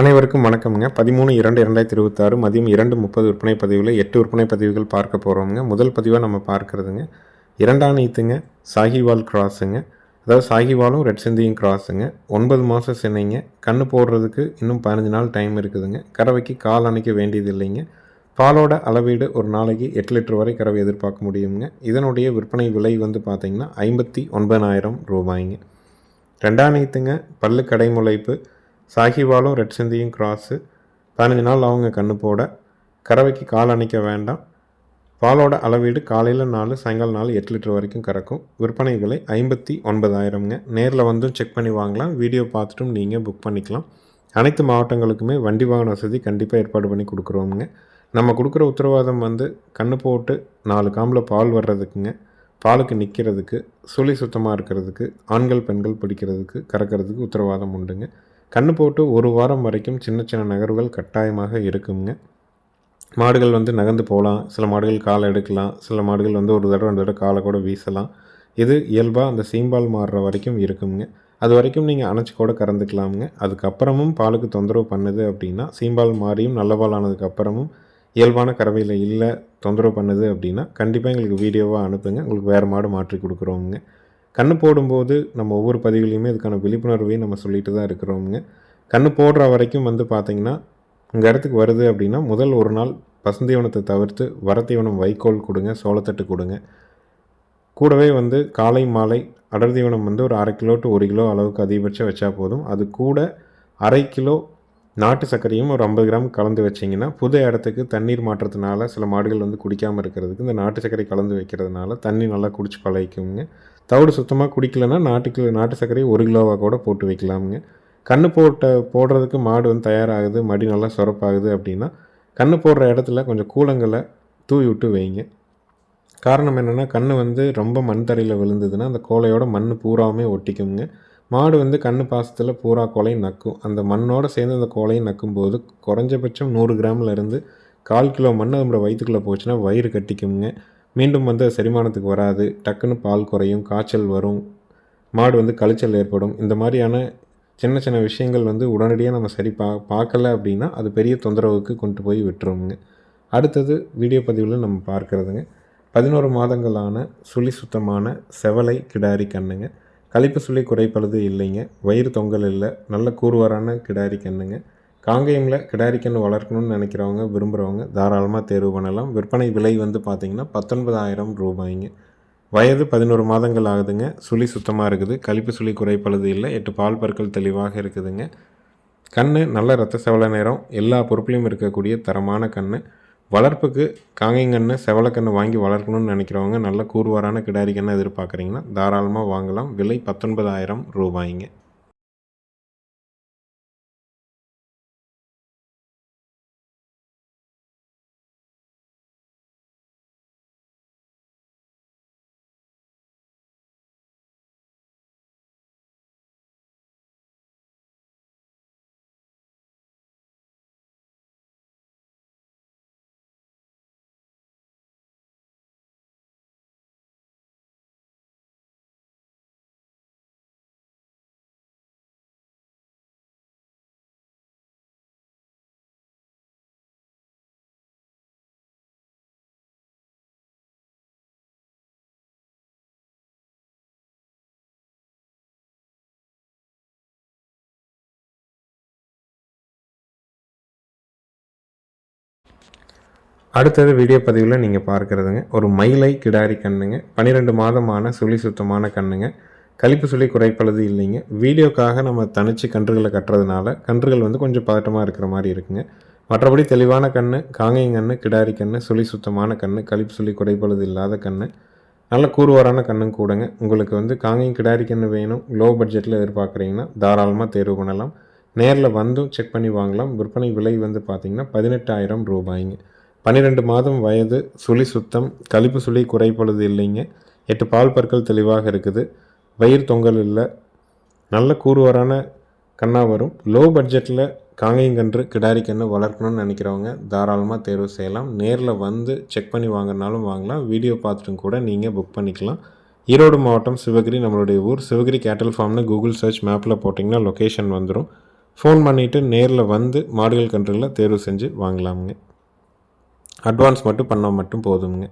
அனைவருக்கும் வணக்கம்ங்க. பதிமூணு இரண்டு இரண்டாயிரத்தி இருபத்தாறு மதியம் இரண்டு முப்பது விற்பனை பதிவில் எட்டு விற்பனை பதிவுகள் பார்க்க போகிறோம்ங்க முதல் பதிவாக நம்ம பார்க்குறதுங்க. இரண்டாம் நீத்துங்க சாகிவால் கிராஸுங்க அதாவது சாகிவாலும் ரெட் சிந்தியும் கிராஸுங்க ஒன்பது மாதம் சென்னைங்க கண்ணு போடுறதுக்கு இன்னும் பதினஞ்சு நாள் டைம் இருக்குதுங்க. கறவைக்கு கால் அணைக்க வேண்டியது இல்லைங்க பாலோட அளவீடு ஒரு நாளைக்கு எட்டு லிட்டர் வரை கறவை எதிர்பார்க்க முடியுங்க. இதனுடைய விற்பனை விலை வந்து பார்த்திங்கன்னா ஐம்பத்தி ஒன்பதாயிரம் ரூபாய்ங்க. ரெண்டாம் நீத்துங்க பல்லு கடைமுளைப்பு சாஹிவாலும் ரெட் சிந்தியும் கிராஸு. பதினஞ்சு நாள் அவங்க கண்ணு போட. கறவைக்கு கால் அணைக்க வேண்டாம். பாலோட அளவீடு காலையில் நாலு சாயங்காலம் நாலு எட்டு லிட்டர் வரைக்கும் கறக்கும். விற்பனை விலை ஐம்பத்தி ஒன்பதாயிரம்ங்க. நேரில் வந்தும் செக் பண்ணி வாங்கலாம். வீடியோ பார்த்துட்டும் நீங்கள் புக் பண்ணிக்கலாம். அனைத்து மாவட்டங்களுக்குமே வண்டி வாகன வசதி கண்டிப்பாக ஏற்பாடு பண்ணி கொடுக்குறோமுங்க. நம்ம கொடுக்குற உத்தரவாதம் வந்து கண்ணு போட்டு நாலு காம்பில் பால் வர்றதுக்குங்க. பாலுக்கு நிற்கிறதுக்கு சுழி சுத்தமாக இருக்கிறதுக்கு ஆண்கள் பெண்கள் பிடிக்கிறதுக்கு கறக்கிறதுக்கு உத்தரவாதம் உண்டுங்க. கண்ணு போட்டு ஒரு வாரம் வரைக்கும் சின்ன சின்ன நகர்வுகள் கட்டாயமாக இருக்குங்க. மாடுகள் வந்து நகர்ந்து போகலாம். சில மாடுகள் காலை எடுக்கலாம். சில மாடுகள் வந்து ஒரு தடவை ரெண்டு தடவை காலை கூட வீசலாம். இது இயல்பாக அந்த சீம்பால் மாறுற வரைக்கும் இருக்குங்க. அது வரைக்கும் நீங்கள் அணைச்சி கூட கறந்துக்கலாமுங்க. அதுக்கப்புறமும் பாலுக்கு தொந்தரவு பண்ணுது அப்படின்னா சீம்பால் மாறியும் நல்ல பால் ஆனதுக்கப்புறமும் இயல்பான கறவையில் இல்லை தொந்தரவு பண்ணுது அப்படின்னா கண்டிப்பாக எங்களுக்கு வீடியோவாக அனுப்புங்க. உங்களுக்கு வேறு மாடு மாற்றி கொடுக்குறோங்க கண்ணு போடும்போது நம்ம ஒவ்வொரு பதிவுலையுமே இதுக்கான விழிப்புணர்வையும் நம்ம சொல்லிட்டு தான் இருக்கிறோமுங்க. கண்ணு போடுற வரைக்கும் வந்து பார்த்திங்கன்னா உங்கள் இடத்துக்கு வருது அப்படின்னா முதல் ஒரு நாள் பசுந்தீவனத்தை தவிர்த்து வரத்தீவனம் வைக்கோல் கொடுங்க சோளத்தட்டு கொடுங்க. கூடவே வந்து காலை மாலை அடர் தீவனம் வந்து ஒரு அரை கிலோ டு ஒரு கிலோ அளவுக்கு அதிகபட்சம் வச்சா போதும். அது கூட அரை கிலோ நாட்டு சர்க்கரையும் ஒரு ஐம்பது கிராம் கலந்து வச்சிங்கன்னா புது இடத்துக்கு தண்ணீர் மாற்றத்தினால சில மாடுகள் வந்து குடிக்காமல் இருக்கிறதுக்கு இந்த நாட்டு சர்க்கரை கலந்து வைக்கிறதுனால தண்ணி நல்லா குடிச்சு பழகிக்குங்க. தவிடு சுத்தமாக குடிக்கலைன்னா நாட்டுக்கு நாட்டு சர்க்கரை ஒரு கிலோவாக கூட போட்டு வைக்கலாமுங்க. கன்று போட்ட போடுறதுக்கு மாடு வந்து தயாராகுது மடி நல்லா சுரப்பாகுது அப்படின்னா கன்று போடுற இடத்துல கொஞ்சம் கூலங்களை தூவி விட்டு வைங்க. காரணம் என்னென்னா கன்று வந்து ரொம்ப மண் தரையில் விழுந்ததுன்னா அந்த கோலையோட மண் பூராவுமே ஒட்டிக்குங்க. மாடு வந்து கண்ணு பாசத்தில் பூரா கோலையும் நக்கும். அந்த மண்ணோடு சேர்ந்து அந்த கோலையும் நக்கும்போது குறைஞ்சபட்சம் நூறு கிராமில் இருந்து கால் கிலோ மண் நம்மளோட வயிற்றுக்குள்ளே போச்சுன்னா வயிறு கட்டிக்குங்க. மீண்டும் வந்து செரிமானத்துக்கு வராது. டக்குன்னு பால் குறையும் காய்ச்சல் வரும் மாடு வந்து களைச்சல் ஏற்படும். இந்த மாதிரியான சின்ன சின்ன விஷயங்கள் வந்து உடனடியாக நம்ம சரி பா பார்க்கல அப்படின்னா அது பெரிய தொந்தரவுக்கு கொண்டு போய் விட்டுருவோங்க அடுத்தது வீடியோ பதிவில் நம்ம பார்க்குறதுங்க. பதினோரு மாதங்களான சுழி சுத்தமான செவலை கிடாரி கண்ணுங்க. கழிப்பு சுழி குறைப்பழுது இல்லைங்க. வயிறு தொங்கல் இல்லை. நல்ல கூறுவாரான கிடாரி கண்ணுங்க. காங்கேயமில் கிடாரிக்கன்று வளர்க்கணும்னு நினைக்கிறவங்க விரும்புகிறவங்க தாராளமாக தேர்வு பண்ணலாம். விற்பனை விலை வந்து பார்த்திங்கன்னா பத்தொன்பதாயிரம் ரூபாய்ங்க. வயது பதினோரு மாதங்கள் ஆகுதுங்க. சுழி சுத்தமாக இருக்குது. கழிப்பு சுழி குறைப்பழுது இல்லை. எட்டு பால் பற்கள் தெளிவாக இருக்குதுங்க. கண் நல்ல ரத்த செவல நேரம் எல்லா பொறுப்புலையும் இருக்கக்கூடிய தரமான கண் வளர்ப்புக்கு காங்கைங்கன்று செவலக்கன்று வாங்கி வளர்க்கணும்னு நினைக்கிறவங்க நல்ல கூறுவாரான கிடாரி கண்ணை எதிர்பார்க்குறீங்கன்னா தாராளமாக வாங்கலாம். விலை பத்தொன்பதாயிரம் ரூபாய்ங்க. அடுத்தது வீடியோ பதிவில் நீங்கள் பார்க்குறதுங்க. ஒரு மயிலை கிடாரி கண்ணுங்க. பன்னிரெண்டு மாதமான சுழி சுத்தமான கண்ணுங்க. கழிப்பு சுழி குறைப்பளது இல்லைங்க. வீடியோக்காக நம்ம தனிச்சு கன்றுகளை கட்டுறதுனால கன்றுகள் வந்து கொஞ்சம் பதட்டமாக இருக்கிற மாதிரி இருக்குங்க. மற்றபடி தெளிவான கண் காங்கையும் கண் கிடாரி கண் சுழி சுத்தமான கண் கழிப்பு சுழி குறைப்பளது இல்லாத கண் நல்ல கூறுவாரான கண்ணும் கூடங்க. உங்களுக்கு வந்து காங்கையும் கிடாரி கன்று வேணும் லோ பட்ஜெட்டில் எதிர்பார்க்குறீங்கன்னா தாராளமாக தேர்வு பண்ணலாம். நேரில் வந்தும் செக் பண்ணி வாங்கலாம். விற்பனை விலை வந்து பார்த்திங்கன்னா பதினெட்டாயிரம் ரூபாய்ங்க. பன்னிரெண்டு மாதம் வயது சுழி சுத்தம் கழிப்பு சுழி குறைப்பொழுது இல்லைங்க. எட்டு பால் பற்கள் தெளிவாக இருக்குது. வயிறு தொங்கல் இல்லை. நல்ல கூறுவரான கண்ணாக வரும். லோ பட்ஜெட்டில் காங்கையங்கன்று கிடாரி கன்று வளர்க்கணும்னு நினைக்கிறவங்க தாராளமாக தேர்வு செய்யலாம். நேரில் வந்து செக் பண்ணி வாங்கினாலும் வாங்கலாம். வீடியோ பார்த்துட்டும் கூட நீங்கள் புக் பண்ணிக்கலாம். ஈரோடு மாவட்டம் சிவகிரி நம்மளுடைய ஊர் சிவகிரி கேட்டல் ஃபார்ம்னு கூகுள் சர்ச் மேப்பில் போட்டிங்கன்னா லொக்கேஷன் வந்துடும் ஃபோன் பண்ணிவிட்டு நேரில் வந்து மாடுகள் கன்றுகளை தேர்வு செஞ்சு வாங்கலாமுங்க. அட்வான்ஸ் மட்டும் பண்ணால் மட்டும் போதுங்க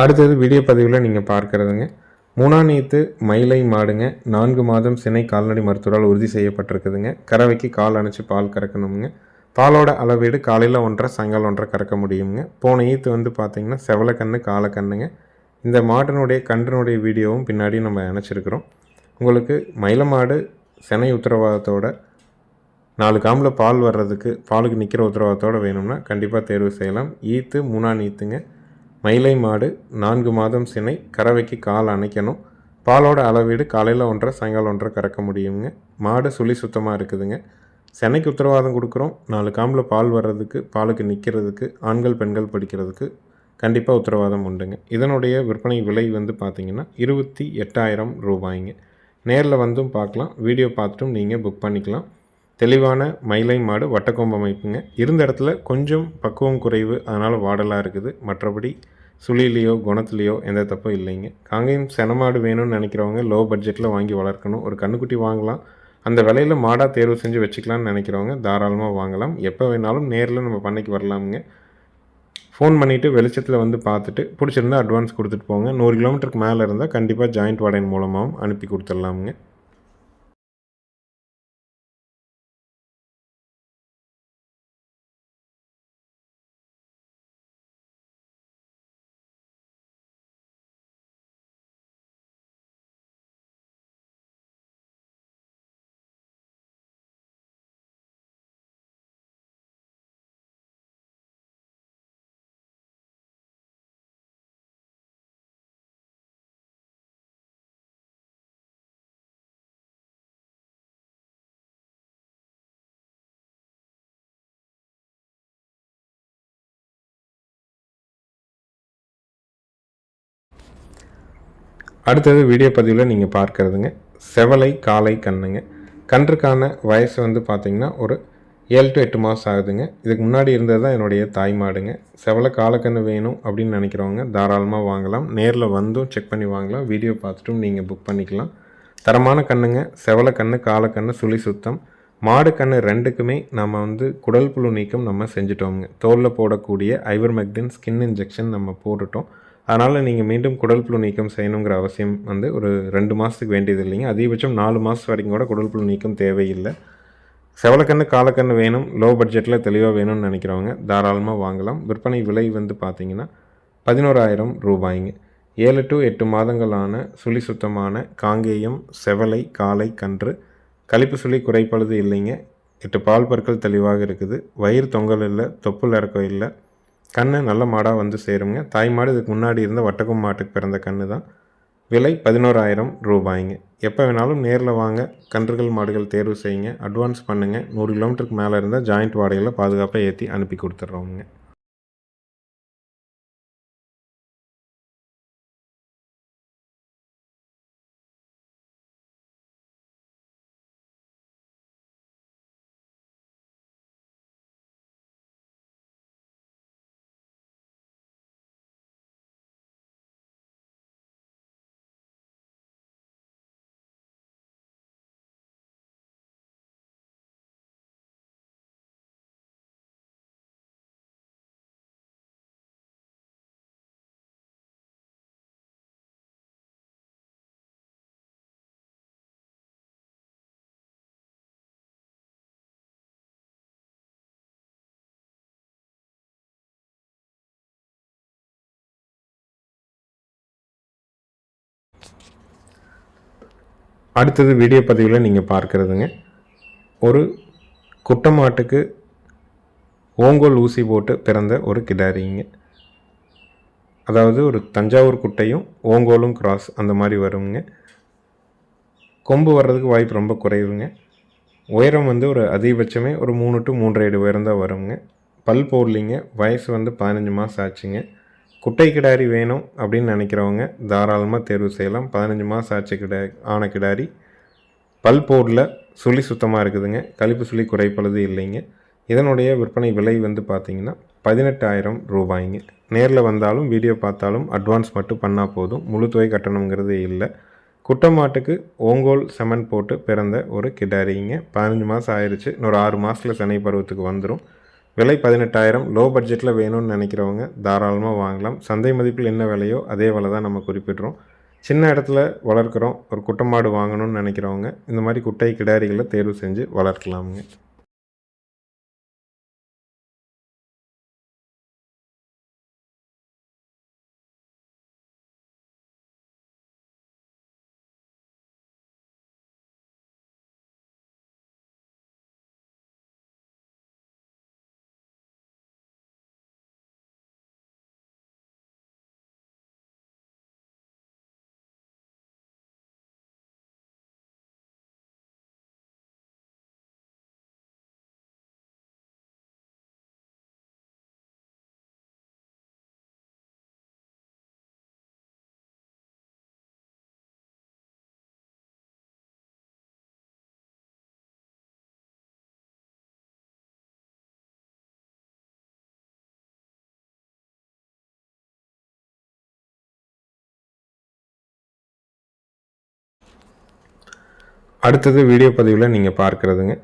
அடுத்தது வீடியோ பதிவில் நீங்கள் பார்க்குறதுங்க. மூணாம் நீத்து மயிலை மாடுங்க. நான்கு மாதம் சினை கால்நடை மருத்துவரால் உறுதி செய்யப்பட்டிருக்குதுங்க. கறவைக்கு கால் அணைச்சி பால் கறக்கணுங்க பாலோட அளவீடு காலையில் ஒன்றரை சாயங்காலம் ஒன்றரை கறக்க முடியுங்க போன ஈத்து வந்து பார்த்திங்கன்னா செவலக்கண்ணு காலக்கண்ணுங்க இந்த மாட்டினுடைய கன்றினுடைய வீடியோவும் பின்னாடி நம்ம இணைச்சிருக்கிறோம் உங்களுக்கு மயில மாடு செனை உத்தரவாதத்தோட நாலு காம்பில் பால் வர்றதுக்கு பாலுக்கு நிற்கிற உத்தரவாதத்தோடு வேணும்னா கண்டிப்பாக தேர்வு செய்யலாம். ஈத்து மூணா நீத்துங்க. மயிலை மாடு நான்கு மாதம் சினை கறவைக்கு கால் அணைக்கணும். பாலோட அளவீடு காலையில் ஒன்றரை சாயங்காலம் ஒன்றரை கறக்க முடியுங்க. மாடு சுழி சுத்தமாக இருக்குதுங்க. சென்னைக்கு உத்தரவாதம் கொடுக்குறோம். நாலு காம்பில் பால் வர்றதுக்கு பாலுக்கு நிற்கிறதுக்கு ஆண்கள் பெண்கள் படிக்கிறதுக்கு கண்டிப்பாக உத்தரவாதம் உண்டுங்க. இதனுடைய விற்பனை விலை வந்து பார்த்திங்கன்னா இருபத்தி எட்டாயிரம் ரூபாய்ங்க. நேரில் வந்தும் பார்க்கலாம் வீடியோ பார்த்துட்டும் நீங்கள் புக் பண்ணிக்கலாம். தெளிவான மயிலை மாடு வட்டக்கொம்பு அமைப்புங்க. இருந்த இடத்துல கொஞ்சம் பக்குவம் குறைவு அதனால் வாடலாக இருக்குது. மற்றபடி சுழிலையோ குணத்துலேயோ எந்த தப்பும் இல்லைங்க. காங்கேயம் செனமாடு வேணும்னு நினைக்கிறவங்க லோ பட்ஜெட்டில் வாங்கி வளர்க்கணும். ஒரு கண்ணுக்குட்டி வாங்கலாம். அந்த விலையில் மாடாக தேர்வு செஞ்சு வச்சுக்கலாம்னு நினைக்கிறவங்க தாராளமாக வாங்கலாம். எப்போ வேணாலும் நேரில் நம்ம பண்ணைக்கு வரலாமுங்க. ஃபோன் பண்ணிவிட்டு வெளிச்சத்தில் வந்து பார்த்துட்டு பிடிச்சிருந்தா அட்வான்ஸ் கொடுத்துட்டு போங்க. நூறு கிலோமீட்டருக்கு மேலே இருந்தால் கண்டிப்பாக ஜாயிண்ட் வாடகை மூலமாகவும் அனுப்பி கொடுத்துடலாமுங்க. அடுத்தது வீடியோ பதிவில் நீங்கள் பார்க்குறதுங்க. செவலை காலை கண்ணுங்க. கன்றுக்கான வயசு வந்து பார்த்திங்கன்னா ஒரு ஏழு டு எட்டு மாதம் ஆகுதுங்க. இதுக்கு முன்னாடி இருந்தது தான் என்னுடைய தாய் மாடுங்க. செவலை காலக்கன்று வேணும் அப்படின்னு நினைக்கிறவங்க தாராளமாக வாங்கலாம். நேரில் வந்தும் செக் பண்ணி வாங்கலாம். வீடியோ பார்த்துட்டும் நீங்கள் புக் பண்ணிக்கலாம். தரமான கண்ணுங்க. செவலை கண்ணு காலக்கண்ணு சுழி சுத்தம். மாடு கண்ணு ரெண்டுக்குமே நம்ம வந்து குடல் புழு நீக்கம் நம்ம செஞ்சுட்டோங்க தோலில் போடக்கூடிய ஐவர் மெக்டின் ஸ்கின் இன்ஜெக்ஷன் நம்ம போட்டுட்டோம். அதனால் நீங்கள் மீண்டும் குடல் புழு நீக்கம் செய்யணுங்கிற அவசியம் வந்து ஒரு ரெண்டு மாதத்துக்கு வேண்டியது இல்லைங்க. அதிகபட்சம் நாலு மாதம் வரைக்கும் கூட குடல் புழு நீக்கம் தேவையில்லை. செவலக்கண்ணு காலக்கண்ணு வேணும். லோ பட்ஜெட்டில் தெளிவாக வேணும்னு நினைக்கிறவங்க தாராளமாக வாங்கலாம். விற்பனை விலை வந்து பார்த்திங்கன்னா பதினோராயிரம் ரூபாய்ங்க. ஏழு டு எட்டு மாதங்களான சுழி சுத்தமான காங்கேயம் செவலை காலை கன்று. கழிப்பு சுழி குறைப்பழுது இல்லைங்க. எட்டு பால் பற்கள் தெளிவாக இருக்குது. வயிறு தொங்கல் இல்லை. தொப்புள் இறக்கம் இல்லை. கன்று நல்ல மாடாக வந்து சேருங்க. தாய் மாடு இதுக்கு முன்னாடி இருந்த வட்டகம் மாட்டுக்கு பிறந்த கன்று தான். விலை பதினோராயிரம் ரூபாய்ங்க. எப்போ வேணாலும் நேரில் வாங்க. கன்றுகள் மாடுகள் தேர்வு செய்யுங்க. அட்வான்ஸ் பண்ணுங்கள் நூறு கிலோமீட்டருக்கு மேலே இருந்தால் ஜாயிண்ட் வாடகையில் பாதுகாப்பாக ஏற்றி அனுப்பி கொடுத்துட்றோங்க அடுத்தது வீடியோ பதிவில் நீங்கள் பார்க்குறதுங்க. ஒரு குட்டை மாட்டுக்கு ஓங்கோல் ஊசி போட்டு பிறந்த ஒரு கிடாரிங்க. அதாவது ஒரு தஞ்சாவூர் குட்டையும் ஓங்கோலும் கிராஸ் அந்த மாதிரி வருங்க. கொம்பு வர்றதுக்கு வாய்ப்பு ரொம்ப குறைவுங்க. உயரம் வந்து ஒரு அதிகபட்சமே ஒரு மூணு டு மூன்றரை அடி உயரம் தான் வருங்க. பல் போடலிங்க. வயசு வந்து பதினஞ்சு மாதம் ஆச்சுங்க. குட்டை கிடாரி வேணும் அப்படின்னு நினைக்கிறவங்க தாராளமாக தேர்வு செய்யலாம். பதினஞ்சு மாதம் ஆச்சு கிடா ஆன கிடாரி. பல் போர்டில் சுழி சுத்தமாக இருக்குதுங்க. கழிப்பு சுழி குறைப்பளது இல்லைங்க. இதனுடைய விற்பனை விலை வந்து பார்த்திங்கன்னா பதினெட்டாயிரம் ரூபாய்ங்க. நேரில் வந்தாலும் வீடியோ பார்த்தாலும் அட்வான்ஸ் மட்டும் பண்ணால் போதும். முழு தொகை கட்டணங்கிறது இல்லை. குட்டை மாட்டுக்கு ஓங்கோல் செமன் போட்டு பிறந்த ஒரு கிடாரிங்க. பதினஞ்சு மாதம் ஆயிடுச்சு இன்னொரு ஆறு மாதத்தில் சென்னை பருவத்துக்கு வந்துடும் விலை பதினெட்டாயிரம் லோ பட்ஜெட்டில் வேணும்னு நினைக்கிறவங்க தாராளமாக வாங்கலாம். சந்தை மதிப்பில் என்ன விலையோ அதே விலை தான் நம்ம குறிப்பிட்றோம். சின்ன இடத்துல வளர்க்குறோம் ஒரு குட்டை மாடு வாங்கணும்னு நினைக்கிறவங்க இந்த மாதிரி குட்டை கிடாரிகளை தேர்வு செஞ்சு வளர்க்கலாமுங்க. அடுத்தது வீடியோ பதிவில் நீங்கள் பார்க்குறதுங்க.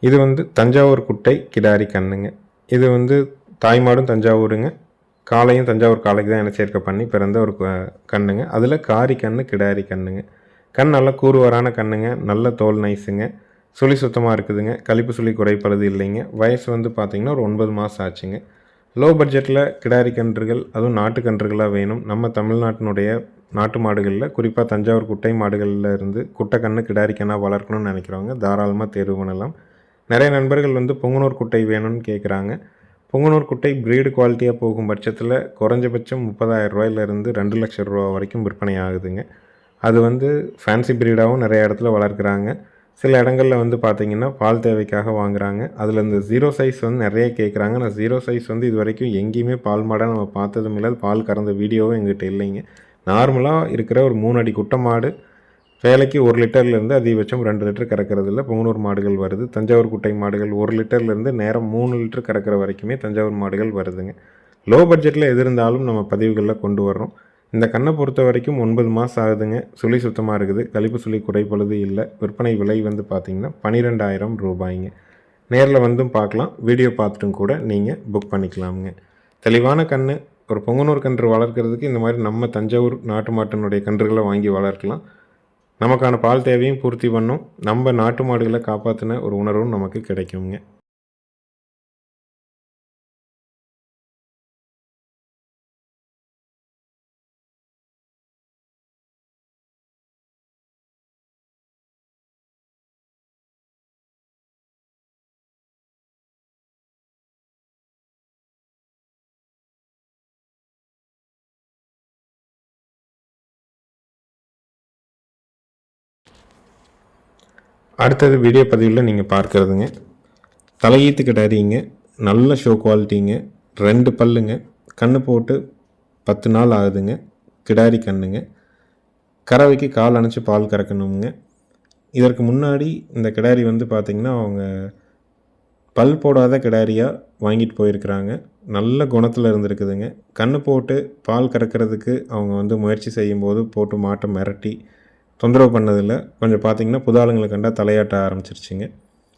இது வந்து தஞ்சாவூர் குட்டை கிடாரி கண்ணுங்க. இது வந்து தாய்மாடும் தஞ்சாவூருங்க. காலையும் தஞ்சாவூர் காளைக்கு தான் என்ன சேர்க்கை பண்ணி பிறந்த ஒரு க- கண்ணுங்க. அதில் காரி கண்ணு கிடாரி கண்ணுங்க. கண் நல்ல கூறுவரான கண்ணுங்க. நல்ல தோல் நைஸுங்க. சுழி சுத்தமாக இருக்குதுங்க. கழிப்பு சுழி குறைப்பது இல்லைங்க. வயசு வந்து பார்த்திங்கன்னா ஒரு ஒன்பது மாதம் ஆச்சுங்க. லோ பட்ஜெட்டில் கிடாரி கன்றுகள் அதுவும் நாட்டு கன்றுகளாக வேணும். நம்ம தமிழ்நாட்டினுடைய நாட்டு மாடுகளில் குறிப்பாக தஞ்சாவூர் குட்டை மாடுகளில் இருந்து குட்டை கன்று கிடாரி கண்ணாக வளர்க்கணும்னு நினைக்கிறவங்க தாராளமாக தேர்வு பண்ணலாம். நிறைய நண்பர்கள் வந்து பொங்கனூர் குட்டை வேணும்னு கேட்குறாங்க பொங்கனூர் குட்டை ப்ரீடு குவாலிட்டியாக போகும் பட்சத்தில் குறைஞ்சபட்சம் முப்பதாயிரம் ரூபாயிலிருந்து ரெண்டு லட்சம் ரூபா வரைக்கும் விற்பனை ஆகுதுங்க. அது வந்து ஃபேன்சி ப்ரீடாகவும் நிறைய இடத்துல வளர்க்குறாங்க. சில இடங்களில் வந்து பார்த்திங்கன்னா பால் தேவைக்காக வாங்குறாங்க. அதில் இந்த ஜீரோ சைஸ் வந்து நிறைய கேட்குறாங்க நான் ஜீரோ சைஸ் வந்து இது வரைக்கும் எங்கேயுமே பால் மாடாக நம்ம பார்த்ததும் இல்லை. பால் கறந்த வீடியோவும் எங்கிட்ட இல்லைங்க. நார்மலாக இருக்கிற ஒரு மூணு அடி குட்டை மாடு வேலைக்கு ஒரு லிட்டர்லேருந்து அதிகபட்சம் ரெண்டு லிட்டர் கறக்கிறதுல பொங்கனூர் மாடுகள் வருது. தஞ்சாவூர் குட்டை மாடுகள் ஒரு லிட்டர்லேருந்து நேரம் மூணு லிட்டர் கறக்கிற வரைக்குமே தஞ்சாவூர் மாடுகள் வருதுங்க. லோ பட்ஜெட்டில் எது இருந்தாலும் நம்ம பதிவுகளில் கொண்டு வர்றோம். இந்த கண்ணை பொறுத்த வரைக்கும் ஒன்பது மாதம் ஆகுதுங்க. சுழி சுத்தமாக இருக்குது. கழிப்பு சுழி குறைப்பொழுது இல்லை. விற்பனை விலை வந்து பார்த்திங்கன்னா பன்னிரெண்டாயிரம் ரூபாய்ங்க. நேரில் வந்தும் பார்க்கலாம். வீடியோ பார்த்துட்டும் கூட நீங்கள் புக் பண்ணிக்கலாமுங்க. தெளிவான கன்று ஒரு பொங்கனூர் கன்று வளர்க்குறதுக்கு இந்த மாதிரி நம்ம தஞ்சாவூர் நாட்டு மாட்டினுடைய கன்றுகளை வாங்கி வளர்க்கலாம். நமக்கான பால் தேவையும் பூர்த்தி பண்ணும். நம்ம நாட்டு மாடுகளை காப்பாற்றின ஒரு உணர்வும் நமக்கு கிடைக்குங்க. அடுத்தது வீடியோ பதிவில் நீங்கள் பார்க்குறதுங்க. தலையீத்து கிடாரிங்க நல்ல ஷோ குவாலிட்டிங்க ரெண்டு பல்லுங்க. கண்ணு போட்டு பத்து நாள் ஆகுதுங்க. கிடாரி கண்ணுங்க. கறவைக்கு கால் அணைச்சி பால் கறக்கணுங்க. இதற்கு முன்னாடி இந்த கிடாரி வந்து பார்த்திங்கன்னா அவங்க பல் போடாத கிடாரியாக வாங்கிட்டு போயிருக்கிறாங்க. நல்ல குணத்தில் இருந்திருக்குதுங்க. கண்ணு போட்டு பால் கறக்கிறதுக்கு அவங்க வந்து முயற்சி செய்யும்போது போட்டு மாட்டை மிரட்டி தொந்தரவு பண்ணதில்லை. கொஞ்சம் பார்த்தீங்கன்னா புதாளுங்களை கண்டால் தலையாட்ட ஆரம்பிச்சிருச்சுங்க.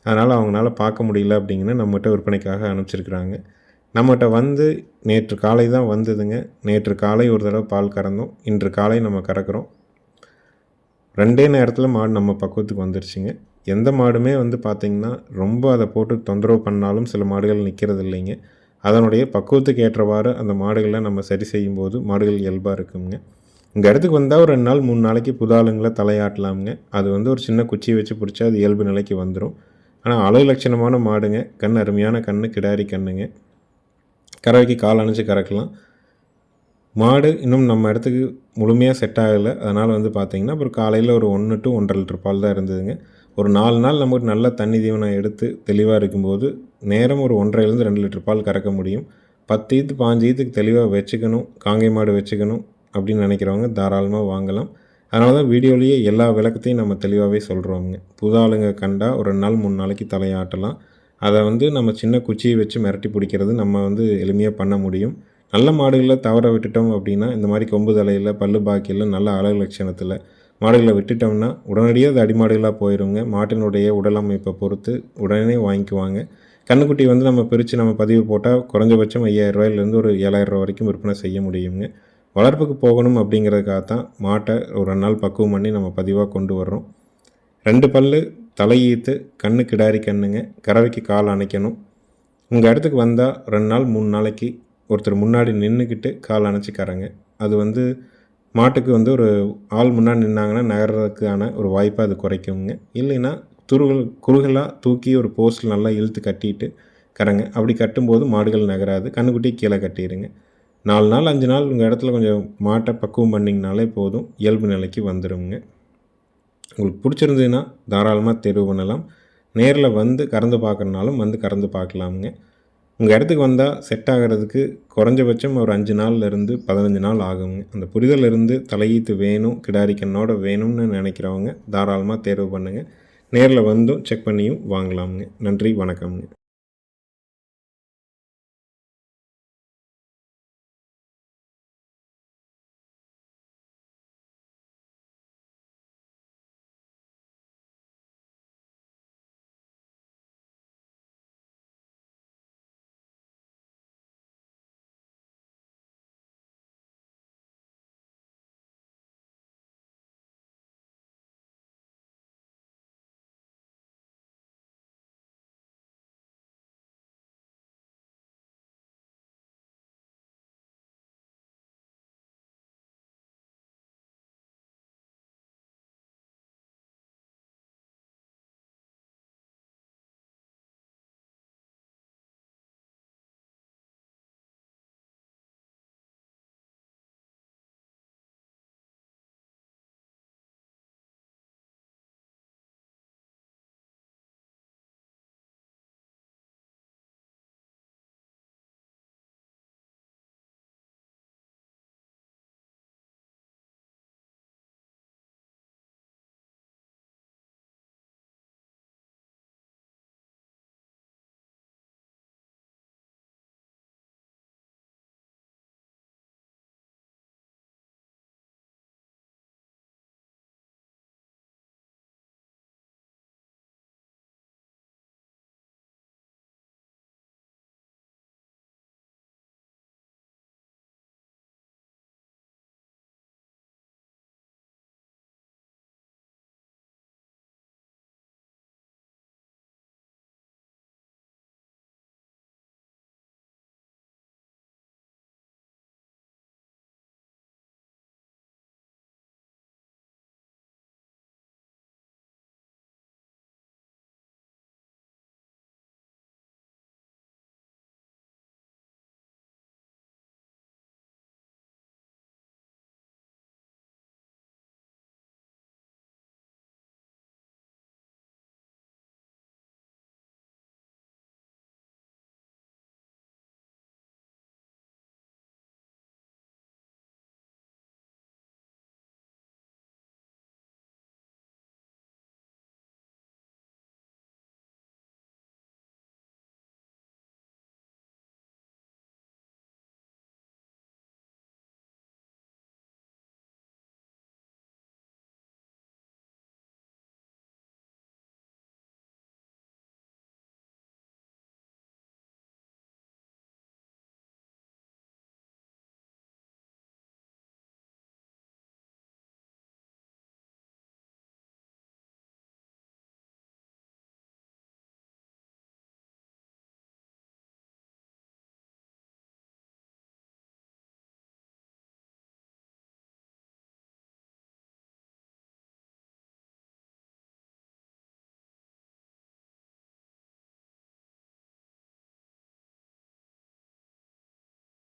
அதனால் அவங்களால பார்க்க முடியல அப்படிங்கன்னு நம்மகிட்ட விற்பனைக்காக அனுப்பிச்சிருக்கிறாங்க. நம்மகிட்ட வந்து நேற்று காலை தான் வந்ததுங்க. நேற்று காலை ஒரு தடவை பால் கறந்தோம். இன்று காலை நம்ம கறக்கிறோம். ரெண்டே நேரத்தில் மாடு நம்ம பக்குவத்துக்கு வந்துருச்சுங்க. எந்த மாடுமே வந்து பார்த்திங்கன்னா ரொம்ப அதை போட்டு தொந்தரவு பண்ணாலும் சில மாடுகள் நிற்கிறது இல்லைங்க. அதனுடைய பக்குவத்துக்கு ஏற்றவாறு அந்த மாடுகளை நம்ம சரி செய்யும்போது மாடுகள் இயல்பாக இருக்குங்க. இந்த இடத்துக்கு வந்தால் ஒரு ரெண்டு நாள் மூணு நாளைக்கு புதாளுங்களை தலையாட்டலாமுங்க. அது வந்து ஒரு சின்ன குச்சி வச்சு பிடிச்சா அது இயல்பு நிலைக்கு வந்துடும் ஆனால் அழகு லட்சணமான மாடுங்க. கண் அருமையான கண் கிடாரி கண்ணுங்க. கறவைக்கு கால் அணைச்சி கறக்கலாம். மாடு இன்னும் நம்ம இடத்துக்கு முழுமையாக செட் ஆகலை. அதனால் வந்து பார்த்திங்கன்னா அப்புறம் காலையில் ஒரு ஒன்று டு ஒன்றரை லிட்டர் பால் தான் இருந்ததுங்க. ஒரு நாலு நாள் நமக்கு நல்ல தண்ணி தீவனம் எடுத்து தெளிவாக இருக்கும்போது நேரம் ஒரு ஒன்றரைலேருந்து ரெண்டு லிட்டர் பால் கறக்க முடியும். பத்து ஈத்து பாஞ்சு ஈத்துக்கு தெளிவாக வச்சுக்கணும். காங்கை மாடு வச்சுக்கணும். அப்படின்னு நினைக்கிறவங்க தாராளமாக வாங்கலாம். அதனால தான் வீடியோலேயே எல்லா விளக்கத்தையும் நம்ம தெளிவாகவே சொல்கிறோங்க புது ஆளுங்க கண்டா ஒரு நாள் மூணு நாளைக்கு தலையாட்டலாம். அதை வந்து நம்ம சின்ன குச்சியை வச்சு மிரட்டி பிடிக்கிறது நம்ம வந்து எளிமையாக பண்ண முடியும். நல்ல மாடுகளை தவற விட்டுட்டோம் அப்படின்னா இந்த மாதிரி கொம்பு தலையில் பல்லு பாக்கியில் நல்ல அழகு லட்சணத்தில் மாடுகளை விட்டுட்டோம்னா உடனடியாக அது அடிமாடுகளாக போயிடுங்க மாட்டினுடைய உடல் அமைப்பை பொறுத்து உடனே வாங்கிக்குவாங்க. கண்ணுக்குட்டி வந்து நம்ம பிரித்து நம்ம பதிவு போட்டால் குறைஞ்சபட்சம் ஐயாயிரம் ரூபாயிலேருந்து ஒரு ஏழாயிரம் ரூபா வரைக்கும் விற்பனை செய்ய முடியுங்க. வளர்ப்புக்கு போகணும் அப்படிங்கிறதுக்காக தான் மாட்டை ஒரு ரெண்டு நாள் பக்குவம் பண்ணி நம்ம பதிவாக கொண்டு வர்றோம். ரெண்டு பல்லு தலையீத்து கண்ணு கிடாரி கண்ணுங்க கறவைக்கு கால் அணைக்கணும். உங்கள் இடத்துக்கு வந்தால் ரெண்டு நாள் மூணு நாளைக்கு ஒருத்தர் முன்னாடி நின்றுக்கிட்டு கால் அணைச்சிக்கறங்க அது வந்து மாட்டுக்கு வந்து ஒரு ஆள் முன்னாடி நின்னாங்கன்னா நகர்றதுக்கான ஒரு வாய்ப்பை அது குறைக்குங்க. இல்லைன்னா துருகள் குறுகலாக தூக்கி ஒரு போஸ்ட்டில் நல்லா இழுத்து கட்டிட்டு கறங்க. அப்படி கட்டும்போது மாடுகள் நகராது. கண்ணுக்குட்டி கீழே கட்டிடுங்க. நாலு நாள் அஞ்சு நாள் உங்கள் இடத்துல கொஞ்சம் மாட்டை பக்குவம் பண்ணிங்கனாலே போதும். இயல்பு நிலைக்கு வந்துடுங்க உங்களுக்கு பிடிச்சிருந்ததுன்னா தாராளமாக தேர்வு பண்ணலாம். நேரில் வந்து கறந்து பார்க்குறனாலும் வந்து கறந்து பார்க்கலாமுங்க. உங்கள் இடத்துக்கு வந்தால் செட் ஆகிறதுக்கு குறைஞ்சபட்சம் ஒரு அஞ்சு நாள்லேருந்து பதினஞ்சு நாள் ஆகுங்க. அந்த புரிதல் இருந்து தலையீத்து வேணும் கிடாரிக்கண்ணோட வேணும்னு நினைக்கிறவங்க தாராளமாக தேர்வு பண்ணுங்கள் நேரில் வந்தும் செக் பண்ணியும் வாங்கலாமுங்க. நன்றி வணக்கம்ங்க.